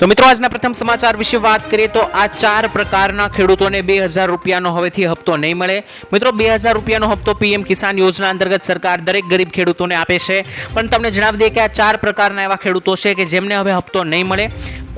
તો મિત્રો, આજના પ્રથમ સમાચાર વિશે વાત કરીએ તો આ ચાર પ્રકારના ખેડૂતોને બે હજાર રૂપિયાનો હવેથી હપ્તો નહીં મળે. મિત્રો, બે હજાર રૂપિયાનો હપ્તો પીએમ કિસાન યોજના અંતર્ગત સરકાર દરેક ગરીબ ખેડૂતોને આપે છે. પણ તમને જણાવી દઈએ કે આ ચાર પ્રકારના એવા ખેડૂતો છે કે જેમને હવે હપ્તો નહીં મળે.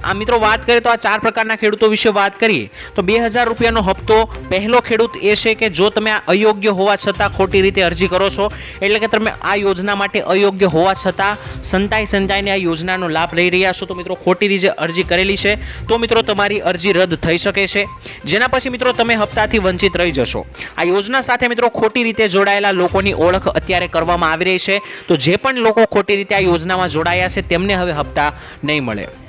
આ મિત્રો વાત કરીએ તો આ ચાર પ્રકારના ખેડૂતો વિશે વાત કરીએ, તો બે હજાર રૂપિયાનો હપ્તો, પહેલો ખેડૂત એ છે કે જો તમે આ અયોગ્ય હોવા છતાં ખોટી રીતે અરજી કરો છો, એટલે કે તમે આ યોજના માટે અયોગ્ય હોવા છતાં સંતાઈ સંતાઈને આ યોજનાનો લાભ લઈ રહ્યા છો, તો મિત્રો ખોટી રીતે અરજી કરેલી છે, તો મિત્રો તમારી અરજી રદ થઈ શકે છે. જેના પછી મિત્રો તમે હપ્તાથી વંચિત રહી જશો. આ યોજના સાથે મિત્રો ખોટી રીતે જોડાયેલા લોકોની ઓળખ અત્યારે કરવામાં આવી રહી છે, તો જે પણ લોકો ખોટી રીતે આ યોજનામાં જોડાયા છે, તેમને હવે હપ્તા નહીં મળે.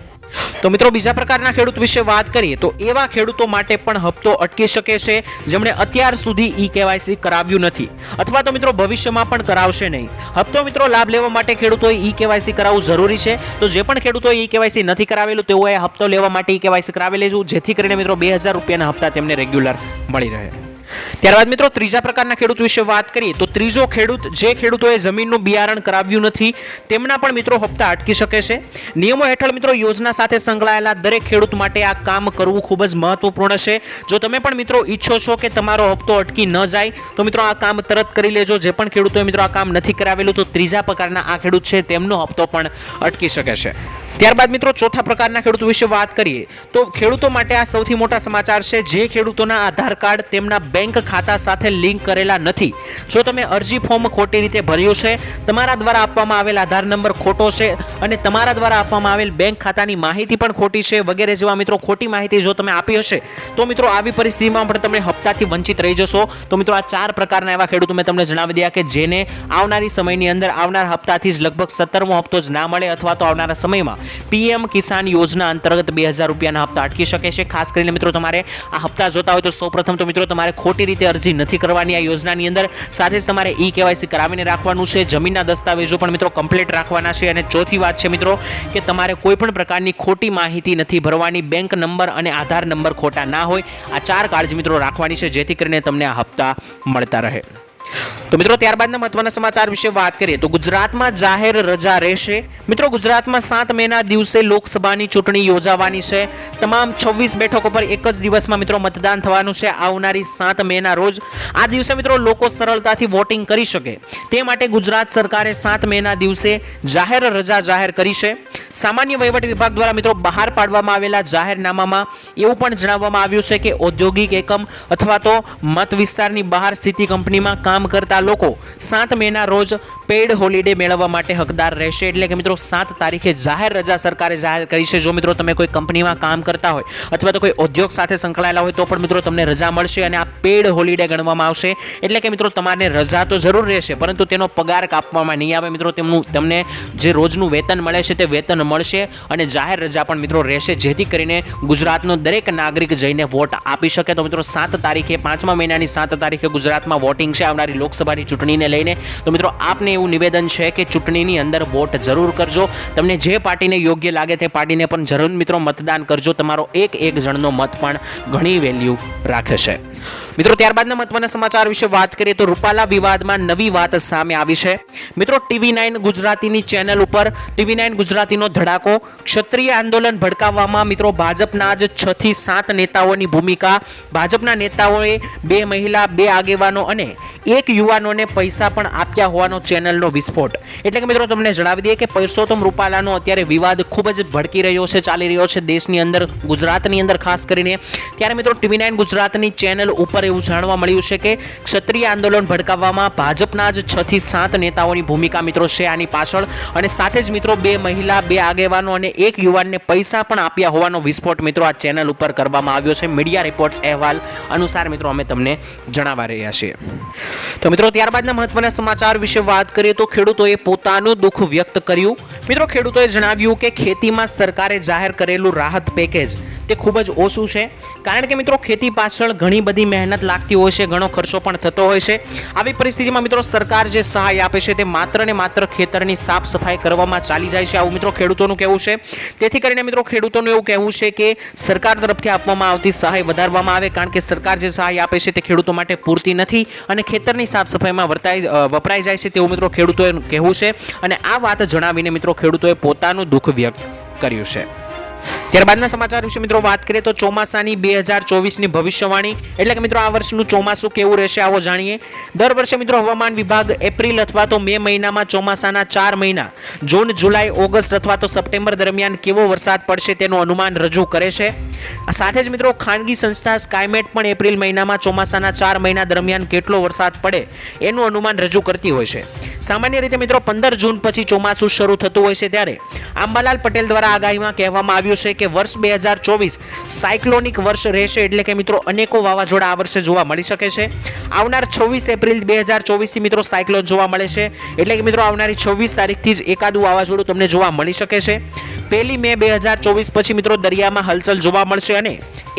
તો મિત્રો, બીજા પ્રકારના ખેડૂત વિશે વાત કરીએ તો એવા ખેડૂતો માટે પણ હપ્તો અટકી શકે છે જેમણે અત્યાર સુધી ઈ કેવાયસી કરાવ્યું નથી. અથવા તો મિત્રો, ભવિષ્યમાં પણ કરાવશે નહીં. હપ્તો મિત્રો, લાભ લેવા માટે ખેડૂતોએ ઈ કેવાયસી કરાવવું જરૂરી છે. તો જે પણ ખેડૂતોએ ઈ કેવાયસી નથી કરાવેલું, તેઓએ હપ્તો લેવા માટે ઈ કેવાયસી કરાવી લેજું જેથી કરીને મિત્રો, બે હજાર રૂપિયાના હપ્તા તેમને રેગ્યુલર મળી રહે. ત્યારબાદ મિત્રો, ત્રીજા પ્રકારના ખેડૂત વિશે વાત કરીએ તો ત્રીજો ખેડૂત જે ખેડૂતોએ જમીનનું બિયારણ કરાવ્યું નથી, તેમના પણ મિત્રો હપ્તા અટકી શકે છે. નિયમો હેઠળ મિત્રો યોજના સાથે સંકળાયેલા દરેક ખેડૂત માટે આ કામ કરવું ખૂબ જ મહત્વપૂર્ણ છે. જો તમે પણ મિત્રો ઈચ્છો છો કે તમારો હપ્તો અટકી ન જાય, તો મિત્રો આ કામ તરત કરી લેજો. જે પણ ખેડૂતોએ મિત્રો આ કામ નથી કરાવેલું, તો ત્રીજા પ્રકારના આ ખેડૂત છે, તેમનો હપ્તો પણ અટકી શકે છે. ત્યારબાદ મિત્રો ચોથા પ્રકારના ખેડૂતો વિશે વાત કરીએ, તો ખેડૂતો માટે આ સૌથી મોટા સમાચાર છે, જે ખેડૂતોના આધાર કાર્ડ તેમના બેંક ખાતા સાથે લિંક કરેલા નથી. જો તમે અરજી ફોર્મ ખોટી રીતે ભર્યું છે, તમારા દ્વારા આપવામાં આવેલ આધાર નંબર ખોટો છે અને તમારા દ્વારા આપવામાં આવેલ બેંક ખાતાની માહિતી પણ ખોટી છે વગેરે જેવા મિત્રો ખોટી માહિતી જો તમે આપી હશે, તો મિત્રો આવી પરિસ્થિતિમાં પણ તમે હપ્તાથી વંચિત રહી જશો. તો મિત્રો આ ચાર પ્રકારના એવા ખેડૂતો મેં તમને જણાવી દીધા કે જેને આવનારી સમયની અંદર આવનાર હપ્તાથી જ લગભગ સત્તરમો હપ્તો જ ના મળે અથવા તો આવનારા સમયમાં પીએમ કિસાન યોજના અંતર્ગત બે હજાર રૂપિયાના હપ્તા અટકી શકે છે. ખાસ કરીને મિત્રો તમારે આ હપ્તા જોતા હોય તો સૌપ્રથમ તો મિત્રો તમારે ખોટી રીતે અરજી નથી કરવાની આ યોજનાની અંદર. સાથે જ તમારે ઈ કેવાયસી કરાવીને રાખવાનું છે. જમીનના દસ્તાવેજો પણ મિત્રો કમ્પ્લીટ રાખવાના છે. અને ચોથી વાત છે મિત્રો કે તમારે કોઈ પણ પ્રકારની ખોટી માહિતી નથી ભરવાની. બેંક નંબર અને આધાર નંબર ખોટા ના હોય. આ ચાર કાળજી મિત્રો રાખવાની છે. જેથી કરીને તમને આ હપ્તા મળતા રહે. તો મિત્રો, ત્યારબાદના મહત્વના સમાચાર વિશે વાત કરીએ તો ગુજરાતમાં જાહેર રજા રહેશે. મિત્રો, ગુજરાતમાં સાત મેના દિવસે લોકસભાની ચૂંટણી યોજાવાની છે. તમામ છવ્વીસ બેઠકો પર એક જ દિવસમાં મિત્રો મતદાન થવાનું છે. આવનારી સાત મેના રોજ આ દિવસે મિત્રો લોકો સરળતાથી વોટિંગ કરી શકે. તે માટે ગુજરાત સરકારે સાત મેના દિવસે જાહેર રજા જાહેર કરી છે. સામાન્ય વહીવટ વિભાગ દ્વારા મિત્રો બહાર પાડવામાં આવેલા જાહેરનામામાં એવું પણ જણાવવામાં આવ્યું છે કે ઔદ્યોગિક એકમ અથવા તો મત વિસ્તારની બહાર સ્થિતિ કંપનીમાં કામ કરતા લોકો સાત મેના રોજ પેઇડ હોલિડે મેળવવા માટે હકદાર રહેશે. એટલે કે મિત્રો, સાત તારીખે જાહેર રજા સરકારે જાહેર કરી છે. જો મિત્રો તમે કોઈ કંપનીમાં કામ કરતા હોય અથવા તો કોઈ ઉદ્યોગ સાથે સંકળાયેલા હોય તો પણ મિત્રો તમને રજા મળશે અને આ પેઇડ હોલિડે ગણવામાં આવશે. એટલે કે મિત્રો, તમારે રજા તો જરૂર રહેશે, પરંતુ તેનો પગાર કાપવામાં નહીં આવે. મિત્રો, તેમનું, તમને જે રોજનું વેતન મળે છે તે વેતન મળશે અને જાહેર રજા પણ મિત્રો રહેશે, જેથી કરીને ગુજરાતનો દરેક નાગરિક જઈને વોટ આપી શકે. તો મિત્રો, સાત તારીખે, પાંચમા મહિનાની સાત તારીખે ગુજરાતમાં વોટિંગ છે. આવનારી લોકસભાની ચૂંટણીને લઈને. તો મિત્રો, આપને એવું નિવેદન છે કે ચૂંટણીની અંદર વોટ જરૂર કરજો. તમને જે પાર્ટીને યોગ્ય લાગે તે પાર્ટીને પણ જરૂર મિત્રો મતદાન કરજો. તમારો એક એક જણનો મત પણ ઘણી વેલ્યુ રાખે છે. મિત્રો, ત્યારબાદના મહત્વના સમાચાર વિશે વાત કરીએ તો રૂપાલા વિવાદમાં નવી વાત સામે આવી છે. મિત્રો, ટીવી નાઇન ગુજરાતીની ચેનલ ઉપર ટીવી નાઇન ગુજરાતીનો ધડાકો, ક્ષત્રિય આંદોલન ભડકાવવામાં મિત્રો ભાજપના જ છ થી સાત નેતાઓની ભૂમિકા, ભાજપના નેતાઓએ બે મહિલા, બે આગેવાનો અને એક યુવાનોને પૈસા પણ આપ્યા હોવાનો ચેનલનો વિસ્ફોટ. એટલે કે મિત્રો, તમને જણાવી દઈએ કે પરસોત્તમ રૂપાલાનો અત્યારે વિવાદ ખૂબ જ ભડકી રહ્યો છે, ચાલી રહ્યો છે દેશની અંદર, ગુજરાતની અંદર ખાસ કરીને. ત્યારે મિત્રો, ટીવી નાઇન ગુજરાતની ચેનલ ઉપર એવું જાણવા મળ્યું છે કે ક્ષત્રિય આંદોલન ભડકાવવામાં ભાજપના જ છ થી સાત નેતાઓની ભૂમિકા મિત્રો છે આની પાછળ. અને સાથે જ મિત્રો બે મહિલા, બે આગેવાનો અને એક યુવાનને પૈસા પણ આપ્યા હોવાનો વિસ્ફોટ મિત્રો આ ચેનલ ઉપર કરવામાં આવ્યો છે. મીડિયા રિપોર્ટ્સ અહેવાલ અનુસાર મિત્રો અમે તમને જણાવવા રહ્યા છીએ. તો મિત્રો ત્યારબાદના મહત્વના સમાચાર વિશે વાત કરીએ તો ખેડૂતોએ પોતાનું દુઃખ વ્યક્ત કર્યું. મિત્રો ખેડૂતોએ જણાવ્યું કે ખેતીમાં સરકારે જાહેર કરેલું રાહત પેકેજ તે ખૂબ જ ઓછું છે. કારણ કે મિત્રો ખેતી પાછળ ઘણી બધી મહેનત લાગતી હોય છે, ઘણો ખર્ચો પણ થતો હોય છે. આવી પરિસ્થિતિમાં મિત્રો સરકાર જે સહાય આપે છે તે માત્ર ને માત્ર ખેતરની સાફ સફાઈ કરવામાં ચાલી જાય છે. આવું મિત્રો ખેડૂતોનું કહેવું છે. તેથી કરીને મિત્રો ખેડૂતોનું એવું કહેવું છે કે સરકાર તરફથી આપવામાં આવતી સહાય વધારવામાં આવે, કારણ કે સરકાર જે સહાય આપે છે તે ખેડૂતો માટે પૂરતી નથી અને ખેતરની સાફ સફાઈમાં વર્તાય વપરાઈ જાય છે તેવું મિત્રો ખેડૂતોએ કહેવું છે. અને આ વાત જણાવીને મિત્રો ખેડૂતોએ પોતાનું દુઃખ વ્યક્ત કર્યું છે. ત્યારબાદના સમાચાર વિશે મિત્રો વાત કરીએ તો ચોમાસાની બે હજાર ચોવીસની ભવિષ્યવાણી. એટલે કે મિત્રો આ વર્ષનું ચોમાસું કેવું રહેશે આવો જાણીએ. દર વર્ષે મિત્રો હવામાન વિભાગ એપ્રિલ અથવા તો મે મહિનામાં ચોમાસાના ચાર મહિના, જૂન, જુલાઈ, ઓગસ્ટ અથવા તો સપ્ટેમ્બર દરમિયાન કેવો વરસાદ પડશે તેનું અનુમાન રજૂ કરે છે. સાથે જ મિત્રો ખાનગી સંસ્થા સ્કાયમેટ પણ એપ્રિલ મહિનામાં ચોમાસાના ચાર મહિના દરમિયાન કેટલો વરસાદ પડે એનું અનુમાન રજૂ કરતી હોય છે. સામાન્ય રીતે મિત્રો પંદર જૂન પછી ચોમાસું શરૂ થતું હોય છે ત્યારે. આંબાલાલ પટેલ દ્વારા આગાહીમાં કહેવામાં આવ્યું છે કે વર્ષ બે હજાર ચોવીસ સાયક્લોનિક વર્ષ રહેશે એટલે કે મિત્રો અનેકો વાવાઝોડા આ વર્ષે જોવા મળી શકે છે. આવનાર છવ્વીસ એપ્રિલ બે હજાર ચોવીસથી મિત્રો સાયક્લોન જોવા મળે છે. એટલે કે મિત્રો આવનારી છવ્વીસ તારીખથી જ એકાદું વાવાઝોડું તમને જોવા મળી શકે છે. પહેલી મે બે હજાર ચોવીસ પછી મિત્રો દરિયામાં હલચલ જોવા મળશે અને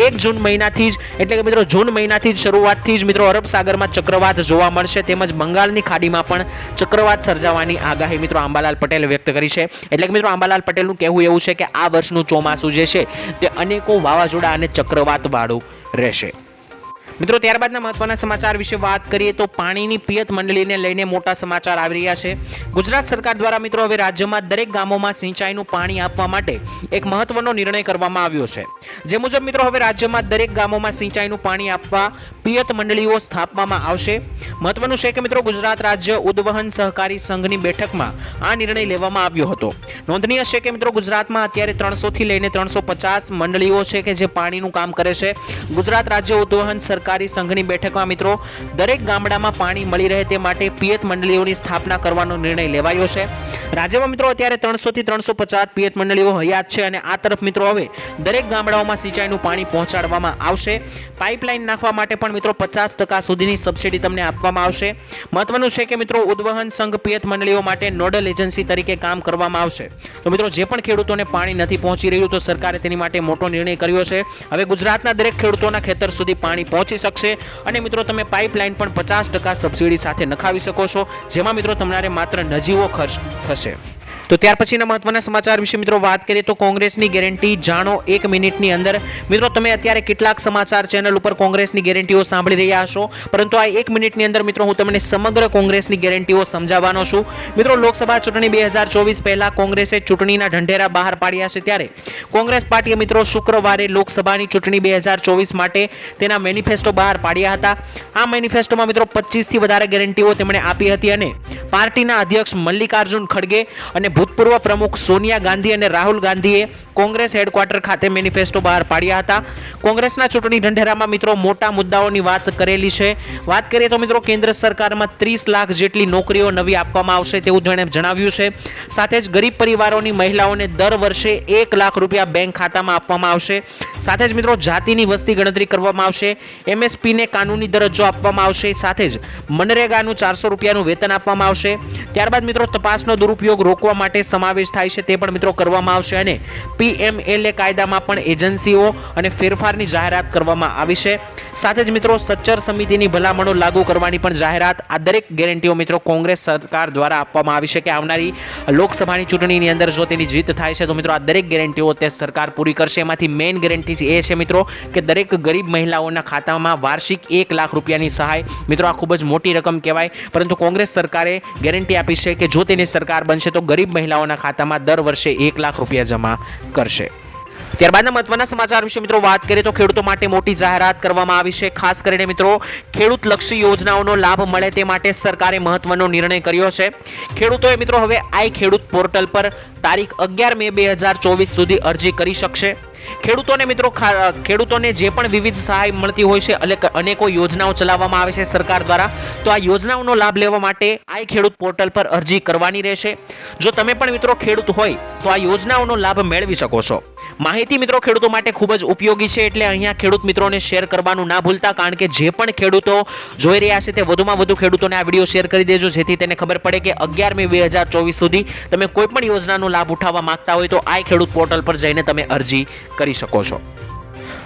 એક જૂન મહિનાથી જ, એટલે કે મિત્રો જૂન મહિનાથી જ શરૂઆતથી જ મિત્રો અરબ સાગરમાં ચક્રવાત જોવા મળશે તેમજ બંગાળની ખાડીમાં પણ ચક્રવાત સર્જાવાની આગાહી મિત્રો આંબાલાલ પટેલે વ્યક્ત કરી છે. એટલે કે મિત્રો આંબાલાલ પટેલનું કહેવું એવું છે કે આ વર્ષનું ચોમાસું જે છે તે અનેકો વાવાઝોડા અને ચક્રવાતવાળું રહેશે. મિત્રો, ત્યારબાદના મહત્વના સમાચાર વિશે વાત કરીએ તો પાણીની પિયત મંડળીને લઈને મોટા સમાચાર આવી રહ્યા છે. ગુજરાત સરકાર દ્વારા મિત્રો, હવે રાજ્યમાં દરેક ગામોમાં સિંચાઈનું પાણી આપવા માટે એક મહત્વનો નિર્ણય કરવામાં આવ્યો છે. જે મુજબ મિત્રો, હવે રાજ્યમાં દરેક ગામોમાં સિંચાઈનું પાણી આપવા પિયત મંડળીઓ સ્થાપવામાં આવશે. મહત્વનું છે કે મિત્રો, ગુજરાત રાજ્ય ઉદ્વહન સહકારી સંઘની બેઠકમાં આ નિર્ણય લેવામાં આવ્યો હતો. નોંધનીય છે કે મિત્રો, ગુજરાતમાં અત્યારે ત્રણસો થી લઈને ત્રણસો પચાસ મંડળીઓ છે કે જે પાણીનું કામ કરે છે. ગુજરાત રાજ્ય ઉદ્વહન સરકારી સંઘની બેઠકમાં મિત્રો, દરેક ગામડામાં પાણી મળી રહે તે માટે પિયત મંડળીઓની સ્થાપના કરવાનો નિર્ણય લેવાયો છે. રાજ્યમાં મિત્રો અત્યારે ત્રણસો થી ત્રણસો પચાસ પિયત મંડળીઓ હયાત છે અને આ તરફ મિત્રો હવે દરેક ગામડાઓમાં સિંચાઈનું પાણી પહોંચાડવામાં આવશે. પાઇપલાઇન નાખવા માટે પણ મિત્રો પચાસ ટકા સુધીની સબસિડી તમને આપવામાં આવશે. મહત્વનું છે કે મિત્રો ઉદ્વહન સંઘ પિયત મંડળીઓ માટે નોડલ એજન્સી તરીકે કામ કરવામાં આવશે. તો મિત્રો જે પણ ખેડૂતોને પાણી નથી પહોંચી રહ્યું તો સરકારે તેની માટે મોટો નિર્ણય કર્યો છે. હવે ગુજરાતના દરેક ખેડૂતોના ખેતર સુધી પાણી પહોંચી શકશે અને મિત્રો તમે પાઇપલાઇન પણ પચાસ ટકા સબસિડી સાથે નખાવી શકો છો. જેમાં મિત્રો તમારે માત્ર નજીવો ખર્ચ થશે. soon. તો ત્યાર પછીના મહત્વના સમાચાર વિશે મિત્રો વાત કરીએ તો કોંગ્રેસની ગેરંટી જાણો એક મિનિટની અંદર. મિત્રો, તમે અત્યારે કેટલાક સમાચાર ચેનલ ઉપર કોંગ્રેસની ગેરંટીઓ સાંભળી રહ્યા હશો? પરંતુ આ એક મિનિટની અંદર મિત્રો હું તમને સમગ્ર કોંગ્રેસની ગેરંટીઓ સમજાવવાનો છું. મિત્રો, લોકસભા ચૂંટણી બે હજાર ચોવીસ પહેલા કોંગ્રેસે ચૂંટણીના ઢંઢેરા બહાર પાડ્યા છે ત્યારે. કોંગ્રેસ પાર્ટીએ મિત્રો શુક્રવારે લોકસભાની ચૂંટણી બે હજાર ચોવીસ માટે તેના મેનિફેસ્ટો બહાર પાડ્યા હતા. આ મેનિફેસ્ટોમાં મિત્રો પચીસથી વધારે ગેરંટીઓ તેમણે આપી હતી અને પાર્ટીના અધ્યક્ષ મલ્લિકાર્જુન ખડગે અને ભૂતપૂર્વ પ્રમુખ સોનિયા ગાંધી અને રાહુલ ગાંધીએ કોંગ્રેસ હેડક્વાર્ટર ખાતે મેનિફેસ્ટો બહાર પાડ્યા હતા. કોંગ્રેસના ચૂંટણી ઢંઢેરામાં મિત્રો મોટા મુદ્દાઓની વાત કરેલી છે. વાત કરીએ તો મિત્રો કેન્દ્ર સરકારમાં ત્રીસ લાખ જેટલી નોકરીઓ નવી આપવામાં આવશે તેવું તેણે જણાવ્યું છે. સાથે જ ગરીબ પરિવારોની મહિલાઓને દર વર્ષે એક લાખ રૂપિયા બેંક ખાતામાં આપવામાં આવશે. સાથે જ મિત્રો જાતિની વસ્તી ગણતરી કરવામાં આવશે. એમએસપીને કાનૂની દરજ્જો આપવામાં આવશે. સાથે જ મનરેગાનું ચારસો રૂપિયાનું વેતન આપવામાં આવશે. ત્યારબાદ મિત્રો તપાસનો દુરુપયોગ રોકવા માટે સમાવેશ થાય છે તે પણ મિત્રો કરવામાં આવશે અને પીએમએલએ કાયદામાં પણ એજન્સીઓ અને ફેરફારની જાહેરાત કરવામાં આવી છે. સાથે જ મિત્રો સચ્ચર સમિતિની ભલામણો લાગુ કરવાની પણ જાહેરાત આ દરેક ગેરંટીઓ મિત્રો કોંગ્રેસ સરકાર દ્વારા આપવામાં આવી છે કે આવનારી લોકસભાની ચૂંટણીની અંદર જો તેની જીત થાય છે તો મિત્રો આ દરેક ગેરંટીઓ તે સરકાર પૂરી કરશે. એમાંથી મેઇન ગેરંટી એ છે મિત્રો કે દરેક ગરીબ મહિલાઓના ખાતામાં વાર્ષિક એક લાખ રૂપિયાની સહાય મિત્રો આ ખૂબ જ મોટી રકમ કહેવાય. પરંતુ કોંગ્રેસ સરકારે ગેરંટી આપી છે કે જો તેની સરકાર બનશે તો ગરીબ મહિલાઓના ખાતામાં દર વર્ષે એક લાખ રૂપિયા જમા કરશે. ત્યારબાદના મહત્વના સમાચાર વિશે મિત્રો વાત કરીએ તો ખેડૂતો માટે મોટી જાહેરાત કરવામાં આવી છે. ખાસ કરીને મિત્રો, ખેડૂત લક્ષી યોજનાઓનો લાભ મળે તે માટે સરકારે મહત્વનો નિર્ણય કર્યો છે. ખેડૂતોએ મિત્રો હવે આઈ ખેડૂત પોર્ટલ પર તારીખ અગિયાર મે બે હજાર ચોવીસ સુધી અરજી કરી શકશે. ખેડૂતોને મિત્રો ખેડૂતોને જે પણ વિવિધ સહાય મળતી હોય છે એટલે અનેકો યોજનાઓ ચલાવવામાં આવે છે સરકાર દ્વારા, તો આ યોજનાઓનો લાભ લેવા માટે આઈ ખેડૂત પોર્ટલ પર અરજી કરવાની રહેશે. જો તમે પણ મિત્રો ખેડૂત હોય, તો આ યોજનાઓનો લાભ મેળવી શકો છો. માહિતી મિત્રો ખેડૂતો માટે ખૂબ જ ઉપયોગી છે એટલે અહીંયા ખેડૂત મિત્રોને શેર કરવાનું ના ભૂલતા, કારણ કે જે પણ ખેડૂતો જોઈ રહ્યા છે તે વધુમાં વધુ ખેડૂતોને આ વીડિયો શેર કરી દેજો, જેથી તેને ખબર પડે કે અગિયાર મે બે હજાર ચોવીસ સુધી તમે કોઈ પણ યોજનાનો લાભ ઉઠાવવા માંગતા હોય તો આ ખેડૂત પોર્ટલ પર જઈને તમે અરજી કરી શકો છો.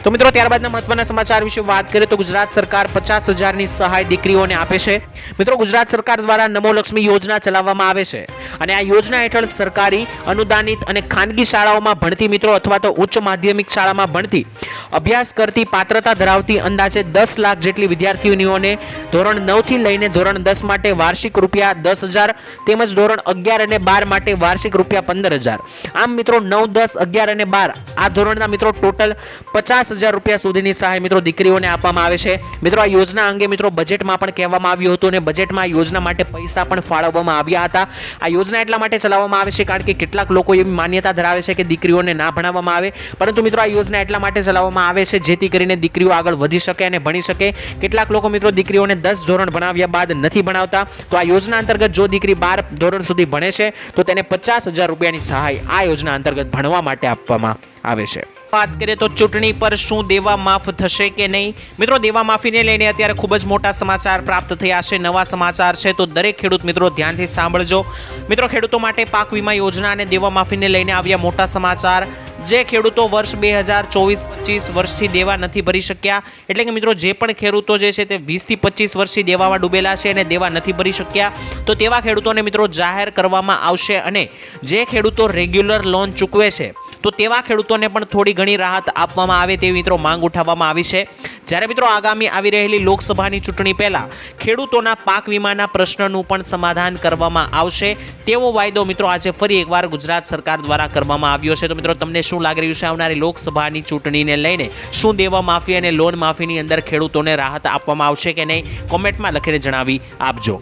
તો મિત્રો, ત્યારબાદના મહત્વના સમાચાર વિશે વાત કરીએ તો ગુજરાત સરકાર પચાસ હજારની સહાય દીકરીઓને આપે છે. મિત્રો, ગુજરાત સરકાર દ્વારા નમો લક્ષ્મી યોજના ચલાવવામાં આવે છે અને આ યોજના હેઠળ સરકારી, અનુદાનિત અને ખાનગી શાળાઓમાં ભણતી મિત્રો અથવા તો ઉચ્ચ માધ્યમિક શાળામાં ભણતી, અભ્યાસ કરતી, પાત્રતા ધરાવતી અંદાજે દસ લાખ જેટલી વિદ્યાર્થીઓને ધોરણ નવથી લઈને ધોરણ દસ માટે વાર્ષિક રૂપિયા દસ હજાર તેમજ ધોરણ અગિયાર અને બાર માટે વાર્ષિક રૂપિયા પંદર હજાર. આમ મિત્રો, નવ, દસ, અગિયાર અને બાર આ ધોરણના મિત્રો, ટોટલ પચાસ હજાર રૂપિયા સુધીની સહાય મિત્રો દીકરીઓને આપવામાં આવે છે. મિત્રો, આ યોજના અંગે મિત્રો બજેટમાં પણ કહેવામાં આવ્યું હતું અને બજેટમાં આ યોજના માટે પૈસા પણ ફાળવવામાં આવ્યા હતા. આ યોજના એટલા માટે ચલાવવામાં આવે છે કારણ કે કેટલાક લોકો એવી માન્યતા ધરાવે છે કે દીકરીઓને ના ભણાવવામાં આવે. પરંતુ મિત્રો, આ યોજના એટલા માટે ચલાવવામાં આવે છે જેથી કરીને દીકરીઓ આગળ વધી શકે અને ભણી શકે. કેટલાક લોકો મિત્રો દીકરીઓને દસ ધોરણ ભણાવ્યા બાદ નથી ભણાવતા. તો આ યોજના અંતર્ગત જો દીકરી બાર ધોરણ સુધી ભણે છે, તો તેને પચાસ હજાર રૂપિયાની સહાય આ યોજના અંતર્ગત ભણવા માટે આપવામાં આવે છે. વાત કરીએ તો ચૂંટણી પર શું દેવા માફ થશે કે નહીં? મિત્રો, દેવા માફીને લઈને અત્યારે ખૂબ જ મોટા સમાચાર પ્રાપ્ત થયા છે, નવા સમાચાર છે, તો દરેક ખેડૂત મિત્રો ધ્યાનથી સાંભળજો. મિત્રો, ખેડૂતો માટે પાક વીમા યોજના અને દેવા માફીને લઈને આવ્યા મોટા સમાચાર. જે ખેડૂતો વર્ષ બે હજાર ચોવીસ પચીસ વર્ષથી દેવા નથી ભરી શક્યા, એટલે કે મિત્રો, જે પણ ખેડૂતો જે છે તે વીસથી પચીસ વર્ષથી દેવામાં ડૂબેલા છે અને દેવા નથી ભરી શક્યા, તો તેવા ખેડૂતોને મિત્રો જાહેર કરવામાં આવશે અને જે ખેડૂતો રેગ્યુલર લોન ચૂકવે છે તો તેવા ખેડૂતોને પણ થોડી ઘણી રાહત આપવામાં આવે તેવી મિત્રો માંગ ઉઠાવવામાં આવી છે. જ્યારે મિત્રો આગામી આવી રહેલી લોકસભાની ચૂંટણી પહેલાં ખેડૂતોના પાક વીમાના પ્રશ્નનું પણ સમાધાન કરવામાં આવશે. તેવો વાયદો મિત્રો આજે ફરી એકવાર ગુજરાત સરકાર દ્વારા કરવામાં આવ્યો છે. તો મિત્રો તમને શું લાગી રહ્યું છે આવનારી લોકસભાની ચૂંટણીને લઈને? શું દેવા માફી અને લોન માફીની અંદર ખેડૂતોને રાહત આપવામાં આવશે કે નહીં? કોમેન્ટમાં લખીને જણાવી આપજો.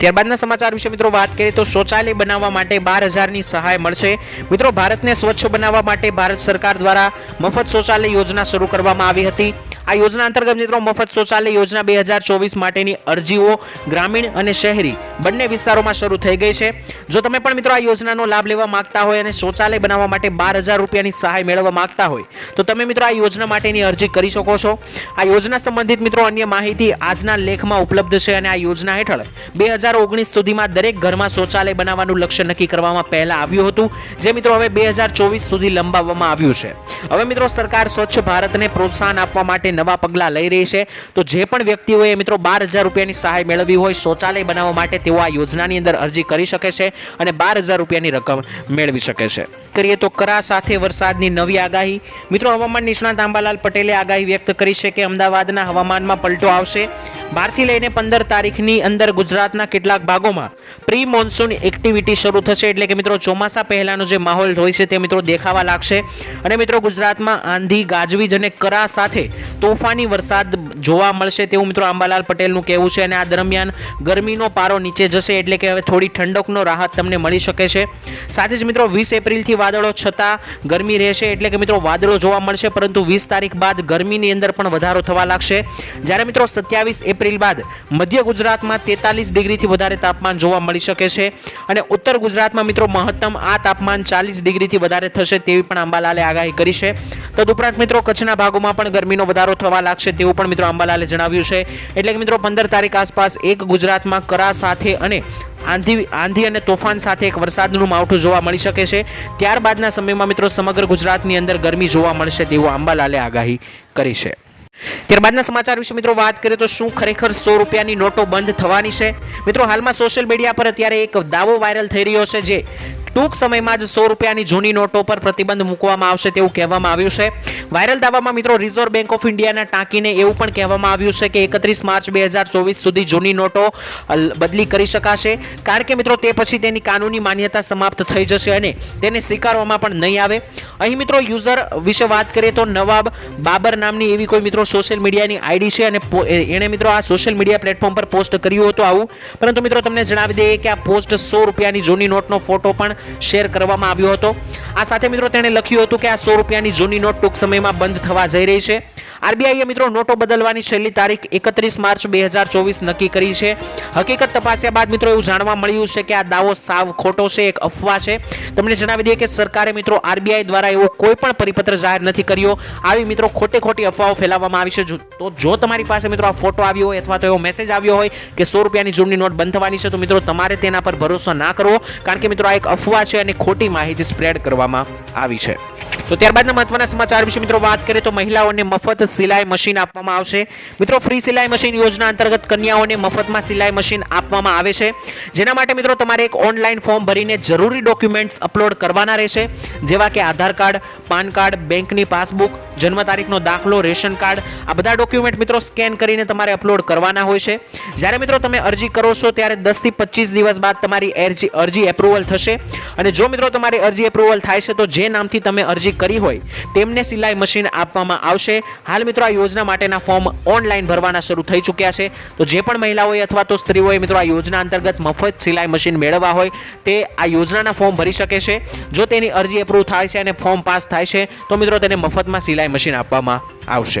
ત્યારબાદના સમાચાર વિશે મિત્રો વાત કરીએ તો શૌચાલય બનાવવા માટે બાર હજારની સહાય મળશે. મિત્રો, ભારતને સ્વચ્છ બનાવવા માટે ભારત સરકાર દ્વારા મફત શૌચાલય યોજના શરૂ કરવામાં આવી હતી. આ યોજના અંતર્ગત મિત્રો મફત શૌચાલય યોજના બે ચોવીસ માટેની અરજીઓ ગ્રામીણ અને શહેરી બંને વિસ્તારોમાં શરૂ થઈ ગઈ છે. જો તમે પણ મિત્રો આ યોજનાનો લાભ લેવા માંગતા હોય અને શૌચાલય બનાવવા માટે બાર હજાર રૂપિયાની સહાય મેળવવા માંગતા હોય, તો તમે મિત્રો આ યોજના માટેની અરજી કરી શકો છો. આ યોજના સંબંધિત મિત્રો અન્ય માહિતી આજના લેખમાં ઉપલબ્ધ છે અને આ યોજના હેઠળ બે હજાર ઓગણીસ સુધીમાં દરેક ઘરમાં શૌચાલય બનાવવાનું લક્ષ્ય નક્કી કરવામાં પહેલાં આવ્યું હતું, જે મિત્રો હવે બે હજાર ચોવીસ સુધી લંબાવવામાં આવ્યું છે. હવે મિત્રો સરકાર સ્વચ્છ ભારતને પ્રોત્સાહન આપવા માટે નવા પગલાં લઈ રહી છે. તો જે પણ વ્યક્તિઓએ મિત્રો બાર હજાર રૂપિયાની સહાય મેળવવી હોય શૌચાલય બનાવવા માટે તેઓ આ યોજનાની અંદર અરજી કરી શકે છે અને બાર હજાર રૂપિયાની રકમ મેળવી શકે છે. કરીએ તો કરા સાથે વરસાદની નવી આગાહી. મિત્રો હવામાન નિષ્ણાત આંબાલાલ પટેલે આગાહી વ્યક્ત કરી છે કે અમદાવાદના હવામાનમાં પલટો આવશે. બારથી લઈને પંદર તારીખની અંદર ગુજરાતના કેટલાક ભાગોમાં પ્રી મોન્સૂન એક્ટિવિટી શરૂ થશે. એટલે કે મિત્રો ચોમાસા પહેલાંનો જે માહોલ હોય છે તે મિત્રો દેખાવા લાગશે. અને મિત્રો ગુજરાતમાં આંધી, ગાજવીજ અને કરા સાથે તોફાની વરસાદ જોવા મળશે તેવું મિત્રો આંબાલાલ પટેલનું કહેવું છે અને આ દરમિયાન ગરમીનો પારો નીચે જશે એટલે કે હવે થોડી ઠંડકનો રાહત તમને મળી શકે છે. સાથે જ મિત્રો વીસ એપ્રિલથી વાદળો છતાં ગરમી રહેશે એટલે કે મિત્રો વાદળો જોવા મળશે, પરંતુ વીસ તારીખ બાદ ગરમીની અંદર પણ વધારો થવા લાગશે. જ્યારે મિત્રો સત્યાવીસ એપ્રિલ બાદ મધ્ય ગુજરાતમાં તેતાલીસ ડિગ્રીથી વધારે તાપમાન જોવા મળી શકે છે અને ઉત્તર ગુજરાતમાં મિત્રો મહત્તમ આ તાપમાન ચાલીસ ડિગ્રીથી વધારે થશે તેવી પણ અંબાલાલે આગાહી કરી છે. તદુપરાંત મિત્રો કચ્છના ભાગોમાં પણ ગરમીનો વધારો થવા લાગશે તેવું પણ મિત્રો અંબાલાલે જણાવ્યું છે. એટલે કે મિત્રો પંદર તારીખ આસપાસ એક ગુજરાતમાં કરા સાથે અને આંધી આંધી અને તોફાન સાથે એક વરસાદનું માવઠું જોવા મળી શકે છે. ત્યારબાદના સમયમાં મિત્રો સમગ્ર ગુજરાતની અંદર ગરમી જોવા મળશે તેવું અંબાલાલે આગાહી કરી છે. ત્યારબાદના સમાચાર વિશે મિત્રો વાત કરીએ તો શું ખરેખર સો રૂપિયાની નોટો બંધ થવાની છે? મિત્રો હાલમાં સોશિયલ મીડિયા પર અત્યારે એક દાવો વાયરલ થઈ રહ્યો છે જે ટૂંક સમયમાં જ સો રૂપિયાની જૂની નોટો પર પ્રતિબંધ મૂકવામાં આવશે તેવું કહેવામાં આવ્યું છે. વાયરલ દાવામાં મિત્રો રિઝર્વ બેંક ઓફ ઇન્ડિયાના ટાંકીને એવું પણ કહેવામાં આવ્યું છે કે એકત્રીસ માર્ચ બે હજાર ચોવીસ સુધી જૂની નોટો બદલી કરી શકાશે. કારણ કે મિત્રો તે પછી તેની કાનૂની માન્યતા સમાપ્ત થઈ જશે અને તેને સ્વીકારવામાં પણ નહીં આવે. અહીં મિત્રો યુઝર વિશે વાત કરીએ તો નવાબ બાબર નામની એવી કોઈ મિત્રો સોશિયલ મીડિયાની આઈડી છે અને એણે મિત્રો આ સોશિયલ મીડિયા પ્લેટફોર્મ પર પોસ્ટ કર્યું હતું આવું. પરંતુ મિત્રો તમને જણાવી દઈએ કે આ પોસ્ટ સો રૂપિયાની જૂની નોટનો ફોટો પણ શેર કરવામાં આવ્યો હતો. આ સાથે મિત્રો તેણે લખ્યું હતું કે આ સો રૂપિયાની જૂની નોટ ટૂંક સમયમાં બંધ થવા જઈ રહી છે. આરબીઆઈએ મિત્રો નોટો બદલવાની છેલ્લી તારીખ એકત્રીસ માર્ચ બે હજાર ચોવીસ નક્કી કરી છે. હકીકત તપાસ્યા બાદ મિત્રો એવું જાણવા મળ્યું છે કે આ દાવો સાવ ખોટો છે, એક અફવા છે. તમને જણાવી દઈએ કે સરકારે મિત્રો આરબીઆઈ દ્વારા એવો કોઈ પણ પરિપત્ર જાહેર નથી કર્યો. આવી મિત્રો ખોટે ખોટી અફવાઓ ફેલાવવામાં આવી છે. તો જો તમારી પાસે મિત્રો આ ફોટો આવ્યો હોય અથવા તો એવો મેસેજ આવ્યો હોય કે સો રૂપિયાની જૂની નોટ બંધ થવાની છે, તો મિત્રો તમારે તેના પર ભરોસો ના કરવો. કારણ કે મિત્રો આ એક અફવા છે અને ખોટી માહિતી સ્પ્રેડ કરવામાં આવી છે. તો ત્યારબાદના મહત્વના સમાચાર વિશે મિત્રો વાત કરીએ તો મહિલાઓને મફત સિલાઈ મશીન આપવામાં આવશે. મિત્રો ફ્રી સિલાઈ મશીન યોજના અંતર્ગત કન્યાઓને મફતમાં સિલાઈ મશીન આપવામાં આવે છે. જેના માટે મિત્રો તમારે એક ઓનલાઈન ફોર્મ ભરીને જરૂરી ડોક્યુમેન્ટ્સ અપલોડ કરવાના રહેશે. જેવા કે આધાર કાર્ડ, પાન કાર્ડ, બેંકની પાસબુક, જન્મ તારીખનો દાખલો, રેશન કાર્ડ, આ બધા ડોક્યુમેન્ટ મિત્રો સ્કેન કરીને તમારે અપલોડ કરવાના હોય છે. જ્યારે મિત્રો તમે અરજી કરો છો ત્યારે દસથી પચીસ દિવસ બાદ તમારી અરજી અરજી એપ્રુવલ થશે. અને જો મિત્રો તમારી અરજી એપ્રુવલ થાય છે તો જે નામથી તમે અરજી કરી હોય, તેમને સિલાઈ મશીન આપવામાં આવશે. હાલ મિત્રો, આ યોજના માટેના ફોર્મ ઓનલાઈન ભરવાના શરૂ થઈ ચૂક્યા છે. તો જે પણ મહિલાઓએ અથવા તો સ્ત્રીઓએ મિત્રો, આ યોજના અંતર્ગત મફત સિલાઈ મશીન મેળવવા હોય, તે આ યોજનાના ફોર્મ ભરી શકે છે. જો તેની અરજી એપ્રુવ થાય છે અને ફોર્મ પાસ થાય છે, તો મિત્રો, તેને મફતમાં સિલાઈ મશીન આપવામાં આવશે.